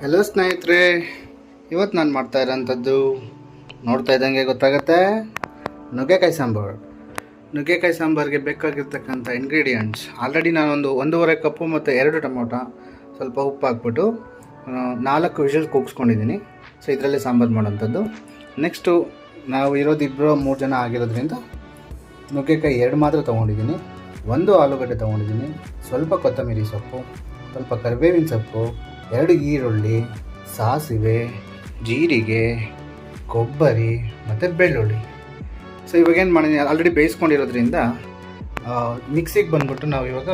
Hello ಸ್ನೇಹಿತರೆ. ಇವತ್ತು ನಾನು ಮಾಡ್ತಾ ಇರೋಂಥದ್ದು ನೋಡ್ತಾ ಇದ್ದಂಗೆ ಗೊತ್ತಾಗತ್ತೆ? ನುಗ್ಗೆಕಾಯಿ ಸಾಂಬಾರು. ನುಗ್ಗೆಕಾಯಿ ಸಾಂಬಾರಿಗೆ ಬೇಕಾಗಿರ್ತಕ್ಕಂಥ ಇಂಗ್ರೀಡಿಯೆಂಟ್ಸ್ ಆಲ್ರೆಡಿ ನಾನೊಂದು ಒಂದೂವರೆ ಕಪ್ಪು ಮತ್ತು ಎರಡು ಟೊಮೊಟೊ ಸ್ವಲ್ಪ ಉಪ್ಪು ಹಾಕ್ಬಿಟ್ಟು ನಾಲ್ಕು ವಿಷಲ್ ಕೂಗಿಸ್ಕೊಂಡಿದ್ದೀನಿ ಸೊ ಇದರಲ್ಲೇ ಸಾಂಬಾರು ಮಾಡೋಂಥದ್ದು. ನೆಕ್ಸ್ಟು ನಾವು ಇರೋದು ಇಬ್ಬರು ಮೂರು ಜನ ಆಗಿರೋದ್ರಿಂದ ನುಗ್ಗೆಕಾಯಿ ಎರಡು ಮಾತ್ರ ತೊಗೊಂಡಿದ್ದೀನಿ ಒಂದು ಆಲೂಗಡ್ಡೆ ತೊಗೊಂಡಿದ್ದೀನಿ ಸ್ವಲ್ಪ ಕೊತ್ತಂಬರಿ ಸೊಪ್ಪು, ಸ್ವಲ್ಪ ಕರಿಬೇವಿನ ಸೊಪ್ಪು ಎರಡು ಈರುಳ್ಳಿ, ಸಾಸಿವೆ, ಜೀರಿಗೆ, ಕೊಬ್ಬರಿ ಮತ್ತು ಬೆಳ್ಳುಳ್ಳಿ. ಸೊ ಇವಾಗ ಏನು ಮಾಡಿದ್ದೀನಿ ಆಲ್ರೆಡಿ ಬೇಯಿಸ್ಕೊಂಡಿರೋದ್ರಿಂದ ಮಿಕ್ಸಿಗೆ ಬಂದ್ಬಿಟ್ಟು ನಾವು ಇವಾಗ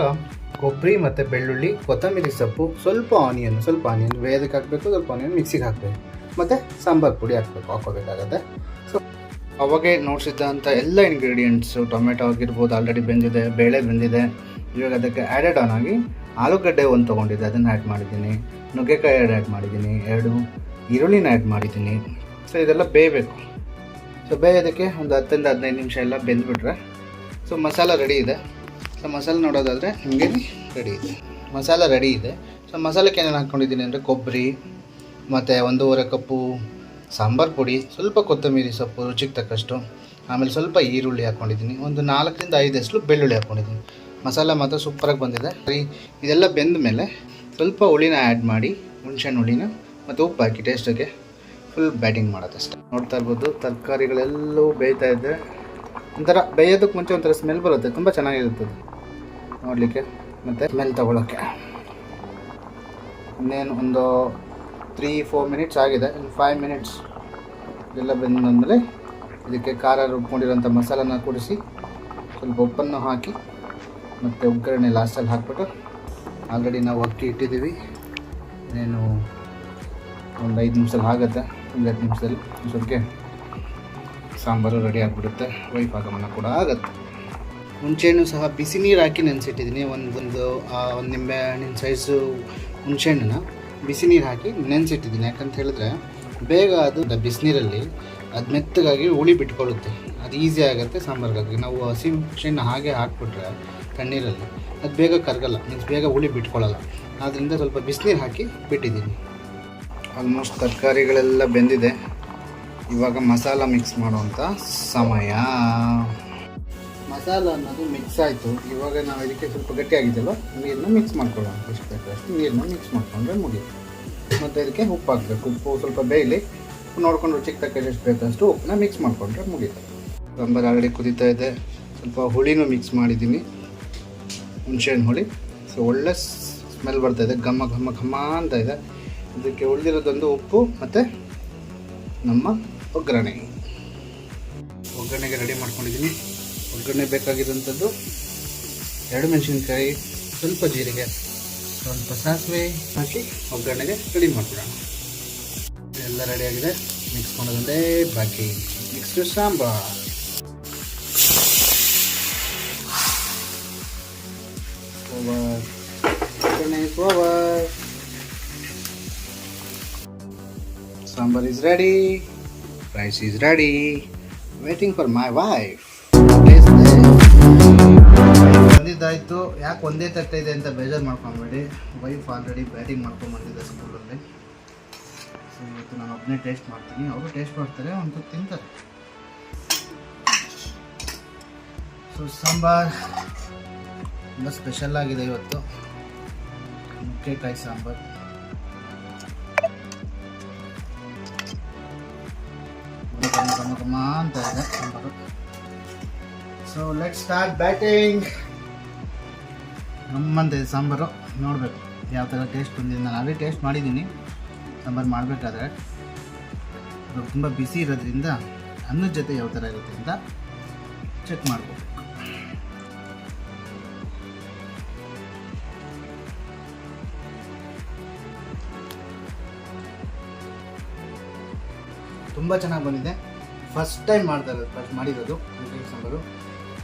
ಕೊಬ್ಬರಿ ಮತ್ತು ಬೆಳ್ಳುಳ್ಳಿ, ಕೊತ್ತಂಬರಿ ಸೊಪ್ಪು, ಸ್ವಲ್ಪ ಆನಿಯನ್ ಸ್ವಲ್ಪ ಆನಿಯನ್ ವೇದಕ್ಕೆ ಹಾಕಬೇಕು, ಸ್ವಲ್ಪ ಆನಿಯನ್ ಮಿಕ್ಸಿಗೆ ಹಾಕಬೇಕು. ಮತ್ತು ಸಾಂಬಾರು ಪುಡಿ ಹಾಕಬೇಕು ಹಾಕೋಬೇಕಾಗತ್ತೆ ಸೊ ಅವಾಗೆ ನೋಡಿಸಿದ್ದಂಥ ಎಲ್ಲ ಇಂಗ್ರೀಡಿಯೆಂಟ್ಸು ಟೊಮೆಟೊ ಆಗಿರ್ಬೋದು ಆಲ್ರೆಡಿ ಬೆಂದಿದೆ, ಬೇಳೆ ಬೆಂದಿದೆ, ಇವಾಗ ಅದಕ್ಕೆ ಆ್ಯಡೆಡ್ ಆನ್ ಆಗಿ ಆಲೂಗಡ್ಡೆ ಒಂದು ತೊಗೊಂಡಿದ್ದೆ, ಅದನ್ನು ಆ್ಯಡ್ ಮಾಡಿದ್ದೀನಿ. ನುಗ್ಗೆಕಾಯಿ ಎರಡು ಆ್ಯಡ್ ಮಾಡಿದ್ದೀನಿ, ಎರಡು ಈರುಳ್ಳಿನ ಆ್ಯಡ್ ಮಾಡಿದ್ದೀನಿ. ಸೊ ಇದೆಲ್ಲ ಬೇಯಬೇಕು. ಸೊ ಬೇಯೋದಕ್ಕೆ ಒಂದು ಹತ್ತರಿಂದ ಹದಿನೈದು ನಿಮಿಷ ಎಲ್ಲ ಬೆಂದ್ಬಿಟ್ರೆ ಸೊ ಮಸಾಲ ರೆಡಿ ಇದೆ. ಸೊ ಮಸಾಲೆ ನೋಡೋದಾದರೆ ನಿಮಗೆ ರೆಡಿ ಇದೆ. ಮಸಾಲ ರೆಡಿ ಇದೆ. ಸೊ ಮಸಾಲಕ್ಕೆ ಏನೇನು ಹಾಕ್ಕೊಂಡಿದ್ದೀನಿ ಅಂದರೆ ಕೊಬ್ಬರಿ, ಮತ್ತು ಒಂದೂವರೆ ಕಪ್ಪು ಸಾಂಬಾರು ಪುಡಿ, ಸ್ವಲ್ಪ ಕೊತ್ತಂಬರಿ ಸೊಪ್ಪು, ರುಚಿಗೆ ತಕ್ಕಷ್ಟು, ಆಮೇಲೆ ಸ್ವಲ್ಪ ಈರುಳ್ಳಿ ಹಾಕ್ಕೊಂಡಿದ್ದೀನಿ ಒಂದು ನಾಲ್ಕರಿಂದ ಐದು ಹೆಸರು ಬೆಳ್ಳುಳ್ಳಿ ಹಾಕ್ಕೊಂಡಿದ್ದೀನಿ ಮಸಾಲ ಮಾತ್ರ ಸೂಪರಾಗಿ ಬಂದಿದೆ. ಇದೆಲ್ಲ ಬೆಂದ ಮೇಲೆ ಸ್ವಲ್ಪ ಹುಳಿನ ಆ್ಯಡ್ ಮಾಡಿ, ಹುಣ್ಸೆಹಣ್ಣು ಹುಳಿನ ಮತ್ತು ಉಪ್ಪು ಹಾಕಿ ಟೇಸ್ಟಿಗೆ ಫುಲ್ ಬ್ಯಾಟಿಂಗ್ ಮಾಡೋದಷ್ಟೆ ನೋಡ್ತಾ ಇರ್ಬೋದು, ತರಕಾರಿಗಳೆಲ್ಲವೂ ಬೇಯ್ತಾ ಇದೆ. ಒಂಥರ ಬೇಯೋದಕ್ಕೆ ಮುಂಚೆ ಒಂಥರ ಸ್ಮೆಲ್ ಬರುತ್ತೆ, ತುಂಬ ಚೆನ್ನಾಗಿರುತ್ತದೆ. ನೋಡಲಿಕ್ಕೆ, ಮತ್ತು ಸ್ಮೆಲ್ ತೊಗೊಳಕ್ಕೆ. ಇನ್ನೇನು ಒಂದು ತ್ರೀ ಫೋರ್ ಮಿನಿಟ್ಸ್ ಆಗಿದೆ. ಇನ್ನು ಫೈವ್ ಮಿನಿಟ್ಸ್ ಎಲ್ಲ ಬೆಂದಮೇಲೆ ಇದಕ್ಕೆ ಖಾರ ರುಬ್ಕೊಂಡಿರೋಂಥ ಮಸಾಲನ ಕೂಡಿಸಿ ಸ್ವಲ್ಪ ಉಪ್ಪನ್ನು ಹಾಕಿ ಮತ್ತು ಒಗ್ಗರಣೆ ಲಾಸ್ಟಲ್ಲಿ ಹಾಕ್ಬಿಟ್ಟು ಆಲ್ರೆಡಿ ನಾವು ಅಕ್ಕಿ ಇಟ್ಟಿದ್ದೀವಿ. ಇನ್ನೇನು ಒಂದು ಐದು ನಿಮಿಷದಲ್ಲಿ ಆಗುತ್ತೆ, ಒಂದು ಹತ್ತು ನಿಮಿಷದಲ್ಲಿ. ಸ್ವಲ್ಪ ಸಾಂಬಾರು ರೆಡಿ ಆಗಿಬಿಡುತ್ತೆ ವೈಫ್ ಆಗಮನ ಕೂಡ ಆಗುತ್ತೆ. ಹುಣಸೆಹಣ್ಣು ಸಹ ಬಿಸಿ ನೀರು ಹಾಕಿ ನೆನೆಸಿಟ್ಟಿದ್ದೀನಿ. ಒಂದು ಒಂದು ಒಂದು ನಿಂಬೆ ಹಣ್ಣಿನ ಸೈಜು ಹುಣಸೆಹಣ್ಣನ್ನ ಬಿಸಿ ನೀರು ಹಾಕಿ ನೆನೆಸಿಟ್ಟಿದ್ದೀನಿ. ಯಾಕಂತ ಹೇಳಿದ್ರೆ ಬೇಗ ಅದು ಬಿಸಿನೀರಲ್ಲಿ ಅದು ಮೆತ್ತಗಾಗಿ ಹುಳಿ ಬಿಟ್ಕೊಳ್ಳುತ್ತೆ. ಅದು ಈಸಿ ಆಗುತ್ತೆ ಸಾಂಬಾರಿಗಾಗಿ ನಾವು ಹಸಿ ಹುಣಸೆಹಣ್ಣು ಹಾಗೆ ಹಾಕ್ಬಿಟ್ರೆ ತಣ್ಣೀರಲ್ಲಿ ಅದು ಬೇಗ ಕರಗಲ್ಲ ಮೀನ್ಸ್ ಬೇಗ ಹುಳಿ ಬಿಟ್ಕೊಳ್ಳಲ್ಲ ಆದ್ದರಿಂದ ಸ್ವಲ್ಪ ಬಿಸಿನೀರು ಹಾಕಿ ಬಿಟ್ಟಿದ್ದೀನಿ. ಆಲ್ಮೋಸ್ಟ್ ತರಕಾರಿಗಳೆಲ್ಲ ಬೆಂದಿದೆ. ಇವಾಗ ಮಸಾಲ ಮಿಕ್ಸ್ ಮಾಡುವಂಥ ಸಮಯ. ಮಸಾಲ ಅನ್ನೋದು ಮಿಕ್ಸ್ ಆಯಿತು. ಇವಾಗ ನಾವು ಇದಕ್ಕೆ ಸ್ವಲ್ಪ ಗಟ್ಟಿಯಾಗಿದ್ದಲ್ಲ ನೀರನ್ನ ಮಿಕ್ಸ್ ಮಾಡ್ಕೊಳ್ಳೋಣ. ಎಷ್ಟು ಬೇಕಷ್ಟು ನೀರನ್ನ ಮಿಕ್ಸ್ ಮಾಡ್ಕೊಂಡ್ರೆ ಮುಗಿಯುತ್ತೆ ಮತ್ತು ಇದಕ್ಕೆ ಉಪ್ಪು ಹಾಕಬೇಕು. ಉಪ್ಪು ಸ್ವಲ್ಪ ಬೇಯಲಿ ನೋಡ್ಕೊಂಡು ರುಚಿಗೆ ತಕ್ಕ ಎಷ್ಟು ಬೇಕಷ್ಟು ಉಪ್ಪನ್ನ ಮಿಕ್ಸ್ ಮಾಡಿಕೊಂಡ್ರೆ ಮುಗಿಯುತ್ತೆ ಸಾಂಬಾರು ಆಲ್ರೆಡಿ ಕುದೀತಾ ಇದೆ. ಸ್ವಲ್ಪ ಹುಳಿನೂ ಮಿಕ್ಸ್ ಮಾಡಿದ್ದೀನಿ. ಹುಣಸೆಹಣ್ಣು ಹುಳಿ. ಸೊ ಒಳ್ಳೆ ಸ್ಮೆಲ್ ಬರ್ತಾ ಇದೆ. ಘಮ ಘಮ ಘಮ ಅಂತ ಇದೆ. ಇದಕ್ಕೆ ಉಳಿದಿರೋದೊಂದು ಉಪ್ಪು ಮತ್ತು ನಮ್ಮ ಒಗ್ಗರಣೆ. ಒಗ್ಗರಣೆಗೆ ರೆಡಿ ಮಾಡ್ಕೊಂಡಿದ್ದೀನಿ. ಒಗ್ಗರಣೆ ಬೇಕಾಗಿರೋಂಥದ್ದು ಎರಡು ಮೆಣಸಿನ್ಕಾಯಿ, ಸ್ವಲ್ಪ ಜೀರಿಗೆ, ಸ್ವಲ್ಪ ಸಾಸಿವೆ ಹಾಕಿ ಒಗ್ಗರಣೆಗೆ ರೆಡಿ ಮಾಡ್ಕೊಡೋಣ ಎಲ್ಲ ರೆಡಿಯಾಗಿದೆ ಮಿಕ್ಸ್ ಮಾಡೋದಂದೇ ಬಾಕಿ. Next sambar. Over sambar is ready rice is ready waiting for my wife ಬಂದಿದ್ದಾಯ್ತು. ಯಾಕೆ ಒಂದೇ ತಟ್ಟೆ ಇದೆ ಅಂತ ಬೇಜಾರು ಮಾಡ್ಕೊಂಬೇಡಿ. ವೈಫ್ ಆಲ್ರೆಡಿ ಬ್ಯಾಟಿಂಗ್ ಮಾಡ್ಕೊಂಬಂದಿದ್ದೆ ಸ್ಕೂಲಲ್ಲಿ. ಸೊ ಇವತ್ತು ನಾನು ಒಬ್ಬನೇ ಟೇಸ್ಟ್ ಮಾಡ್ತೀನಿ. ಅವರು ಟೇಸ್ಟ್ ಮಾಡ್ತಾರೆ ಒಂದು ತಿಂತಾರೆ. ಸೊ ಸಾಂಬಾರ್. ತುಂಬ ಸ್ಪೆಷಲ್ ಆಗಿದೆ ಇವತ್ತು. ನುಗ್ಗೆಕಾಯಿ ಸಾಂಬಾರ್ ಘಮ ಘಮ ಘಮ ಅಂತ ಇದೆ sambar so let start batting ನಮ್ಮಂತ ಇದೆ ಸಾಂಬಾರು ನೋಡಬೇಕು. ಯಾವ ಥರ ಟೇಸ್ಟ್ ಬಂದಿದೆ ನಾನು ಆಲ್ರೆಡಿ ಟೇಸ್ಟ್ ಮಾಡಿದ್ದೀನಿ. ಸಾಂಬಾರು ಮಾಡಬೇಕಾದ್ರೆ ಅದು ತುಂಬ ಬಿಸಿ ಇರೋದ್ರಿಂದ ಅನ್ನದ ಜೊತೆ ಯಾವ ಥರ ಇರುತ್ತೆ ಅಂತ ಚೆಕ್ ಮಾಡ್ಬೇಕು ತುಂಬ ಚೆನ್ನಾಗಿ ಬಂದಿದೆ. ಫಸ್ಟ್ ಟೈಮ್ ಮಾಡ್ತಾ ಇರೋದು ಫಸ್ಟ್ ಮಾಡಿರೋದು ನುಗ್ಗೆಕಾಯಿ ಸಾಂಬಾರು.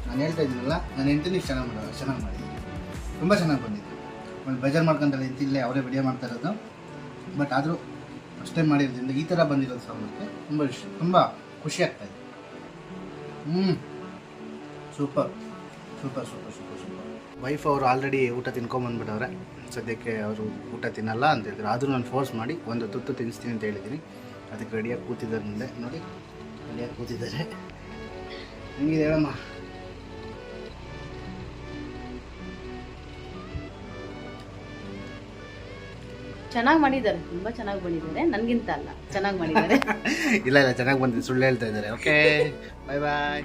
ನಾನು ಹೇಳ್ತಾ ಇದ್ದೀನಲ್ಲ, ನಾನು ಹೆಂಡ್ತಿನಿಗೆ ಚೆನ್ನಾಗಿ ಮಾಡೋದು ಚೆನ್ನಾಗಿ ಮಾಡಿದ್ದೀನಿ. ತುಂಬ ಚೆನ್ನಾಗಿ ಬಂದಿದೆ ಒಂದು ಬೇಜಾರು ಮಾಡ್ಕೊಂತಾರೆ ಇಲ್ಲೇ ಅವರೇ ವಿಡಿಯೋ ಮಾಡ್ತಾ ಇರೋದು. ಬಟ್ ಆದರೂ ಫಸ್ಟ್ ಟೈಮ್ ಮಾಡಿರೋದ್ರಿಂದ ಈ ಥರ ಬಂದಿರೋದು ಸಾಂಬಾರಿಗೆ ತುಂಬ ಇಷ್ಟ, ತುಂಬ ಖುಷಿ ಆಗ್ತಾ ಇದೆ. ಹ್ಞೂ super super super super super wife ಅವರು ಆಲ್ರೆಡಿ ಊಟ ತಿನ್ಕೊಂಬಂದ್ಬಿಟ್ಟವ್ರೆ ಸದ್ಯಕ್ಕೆ ಅವರು ಊಟ ತಿನ್ನಲ್ಲ ಅಂತ ಹೇಳಿದ್ರು. ಆದರೂ ನಾನು ಫೋರ್ಸ್ ಮಾಡಿ ಒಂದು ತುತ್ತು ತಿನ್ನಿಸ್ತೀನಿ ಅಂತ ಹೇಳಿದ್ದೀನಿ. ಅದಕ್ಕೆ ರೆಡಿಯಾಗಿ ಕೂತಿದ್ದಾರೆ ಮುಂದೆ. ನೋಡಿ ರೆಡಿಯಾಗಿ ಕೂತಿದ್ದಾರೆ. ಹೆಂಗಿದೆ ಹೇಳಮ್ಮ? ಚೆನ್ನಾಗಿ ಮಾಡಿದ್ದಾರೆ. ತುಂಬಾ ಚೆನ್ನಾಗಿ ಬಂದಿದ್ದಾರೆ. ನನ್ಗಿಂತ ಅಲ್ಲ. ಚೆನ್ನಾಗಿ ಮಾಡಿದ್ದಾರೆ. ಇಲ್ಲ ಇಲ್ಲ ಚೆನ್ನಾಗಿ ಬಂದಿದೆ. ಸುಳ್ಳು ಹೇಳ್ತಾ ಇದ್ದಾರೆ. ಓಕೆ ಬಾಯ್ ಬಾಯ್